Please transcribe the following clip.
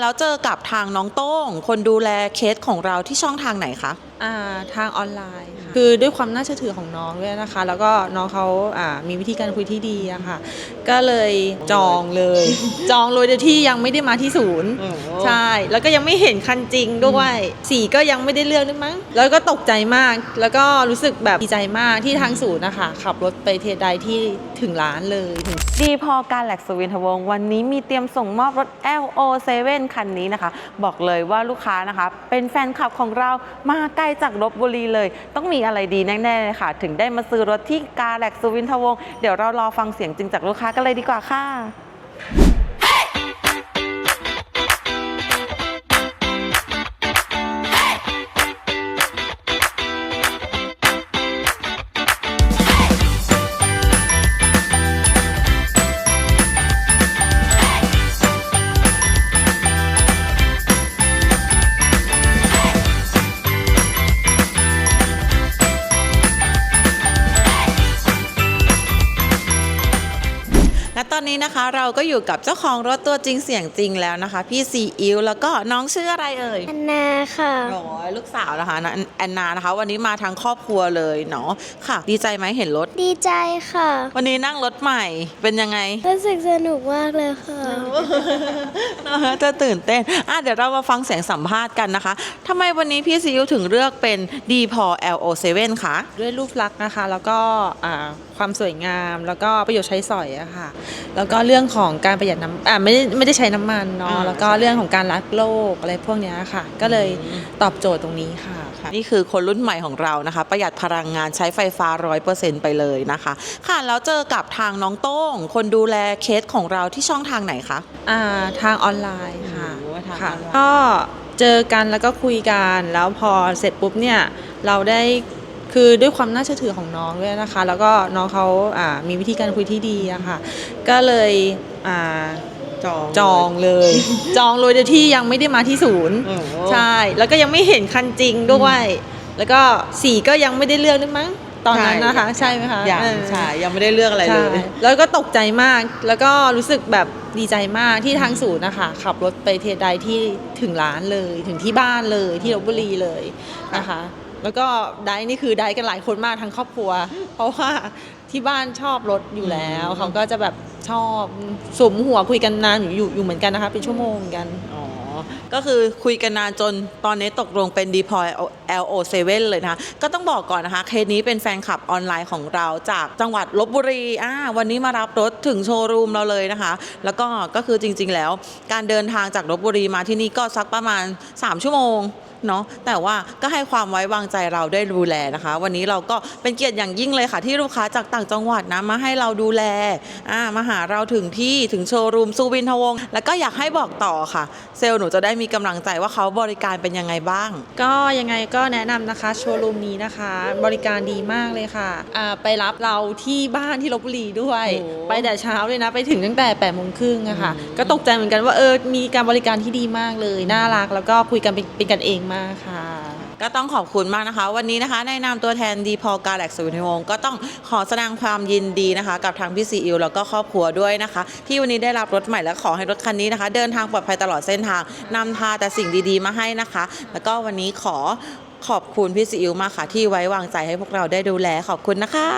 แล้วเจอกับทางน้องโต้ง คนดูแลเคสของเราที่ช่องทางไหนคะ อ่าทางออนไลน์ค่ะคือด้วยความน่าเชื่อถือของน้องด้วยนะคะ แล้วก็น้องเขาอ่ามีวิธีการคุยที่ดีอะค่ะ ก็เลยจองเลย จองเลยโดยที่ยังไม่ได้มาที่ศูนย์โอ้ใช่ แล้วก็ยังไม่เห็นคันจริงด้วย สีก็ยังไม่ได้เลือกด้วยมั้ง แล้วก็ตกใจมาก แล้วก็รู้สึกแบบดีใจมากที่ทางศูนย์นะคะขับรถไปเทใดที่ ถึงร้านเลยถึงดีพอการแหลกสวินทวงศ์วันนี้มีเตรียมส่งมอบรถ LO7 คันนี้นะคะ บอกเลยว่าลูกค้านะคะ เป็นแฟนคลับของเรามาไกลจากลบบุรีเลย ต้องมีอะไรดีแน่ๆเลยค่ะ ถึงได้มาซื้อรถที่การแหลกสวินทวงศ์เดี๋ยวเรารอฟังเสียงจริงจากลูกค้ากันเลยดีกว่าค่ะ ตอนนี้นะคะเราก็อยู่กับเจ้าของรถตัวจริงเสียงจริงแล้วนะคะ พี่ซีอิ๊วแล้วก็น้องชื่ออะไรเอ่ยอันนาค่ะโอ้ยลูกสาวนะคะนะแอนนานะคะ วันนี้มาทั้งครอบครัวเลยเนาะค่ะ ดีใจไหมเห็นรถ ดีใจค่ะ วันนี้นั่งรถใหม่เป็นยังไงรู้สึกสนุกมากเลยค่ะนะคะจะตื่นเต้นอะเดี๋ยวเรามาฟังเสียงสัมภาษณ์กันนะคะทำไมวันนี้พี่ซีอิ๊วถึงเลือกเป็นดีพอ LO7 คะด้วยรูปลักษณ์นะคะ แล้วก็อ่าความสวยงามแล้วก็ประโยชน์ใช้สอยอะค่ะแล้วก็เรื่องของการประหยัดน้ำอ่าไม่ได้ไม่ได้ใช้น้ำมันเนาะอ่า แล้วก็เรื่องของการรักโลกอะไรพวกเนี้ยค่ะ ก็เลยตอบโจทย์ตรงนี้ค่ะ นี่คือคนรุ่นใหม่ของเรานะคะ ประหยัดพลังงานใช้ไฟฟ้า 100%ไปเลยนะคะ ค่ะ แล้วเจอกับทางน้องโต้ง คนดูแลเคสของเราที่ช่องทางไหนคะ อ่าทางออนไลน์ค่ะโอ้ทางค่ะออนไลน์ก็เจอกันแล้วก็คุยกัน แล้วพอเสร็จปุ๊บเนี่ย เราได้ คือด้วยความน่าเชื่อถือของน้องด้วยนะคะ แล้วก็น้องเขาอ่ามีวิธีการคุยที่ดีอะค่ะ ก็เลยอ่าจอง จองเลย จองเลยโดยที่ยังไม่ได้มาที่ศูนย์โอ้ใช่ แล้วก็ยังไม่เห็นคันจริงด้วย แล้วก็สีก็ยังไม่ได้เลือกด้วยมั้งตอนนั้นนะคะ ใช่ไหมคะยังเออ ใช่ยังไม่ได้เลือกอะไรเลย ใช่แล้วก็ตกใจมาก แล้วก็รู้สึกแบบดีใจมากที่ทางศูนย์นะคะ ขับรถไปเทใดที่ถึงร้านเลย ถึงที่บ้านเลยที่ลบบุรีเลยนะคะ แล้วก็ได้นี่คือได้กันหลายคนมากทั้งครอบครัว เพราะว่าที่บ้านชอบรถอยู่แล้วอืมเขาก็จะแบบชอบสวมหัวคุยกันนานอยู่อยู่อยู่เหมือนกันนะคะเป็นชั่วโมงเหมือนกัน อ๋อ ก็คือคุยกันนานจนตอนนี้ตกลงเป็น d e p o y LO7 เลยนะคะก็ต้องบอกก่อนนะคะ เคสนี้เป็นแฟนคลับออนไลน์ของเราจากจังหวัดลบบุรีอ่าวันนี้มารับรถถึงโชว์รูมเราเลยนะคะ แล้วก็ก็คือจริงๆแล้ว การเดินทางจากลบบุรีมาที่นี่ก็สักประมาณ 3 ชั่วโมงเนาะแต่ว่าก็ให้ความไว้วางใจเราได้ดูแลนะคะ วันนี้เราก็เป็นเกียรติอย่างยิ่งเลยค่ะ ที่ลูกค้าจากต่างจังหวัดนะมาให้เราดูแลอ่ามาหาเราถึงที่ถึงโชว์รูมซูวินทวง แล้วก็อยากให้บอกต่อค่ะ เซลล์หนูจะได้มีกำลังใจว่าเขาบริการเป็นยังไงบ้าง ก็ยังไงก็แนะนำนะคะ โชว์รูมนี้นะคะ บริการดีมากเลยค่ะอ่าไปรับเราที่บ้านที่ลบบุรีด้วย โอ้ไปแต่เช้าเลยนะ ไปถึงตั้งแต่8ปดโมงครึ่งอะค่ะ อืม ก็ตกใจเหมือนกันว่าเออ มีการบริการที่ดีมากเลย น่ารัก แล้วก็คุยกันเป็นเป็นกันเองมากค่ะ ก็ต้องขอบคุณมากนะคะ วันนี้นะคะในนามตัวแทนดีพอกาแล็กสุวินทวงศ์ก็ต้องขอแสดงความยินดีนะคะ กับทางพี่ซีอิวแล้วก็ครอบครัวด้วยนะคะ ที่วันนี้ได้รับรถใหม่และขอให้รถคันนี้นะคะ เดินทางปลอดภัยตลอดเส้นทางนำพาแต่สิ่งดีๆมาให้นะคะ แล้วก็วันนี้ขอ ขอบคุณพี่ซีอิวมากค่ะ ที่ไว้วางใจให้พวกเราได้ดูแลขอบคุณนะคะ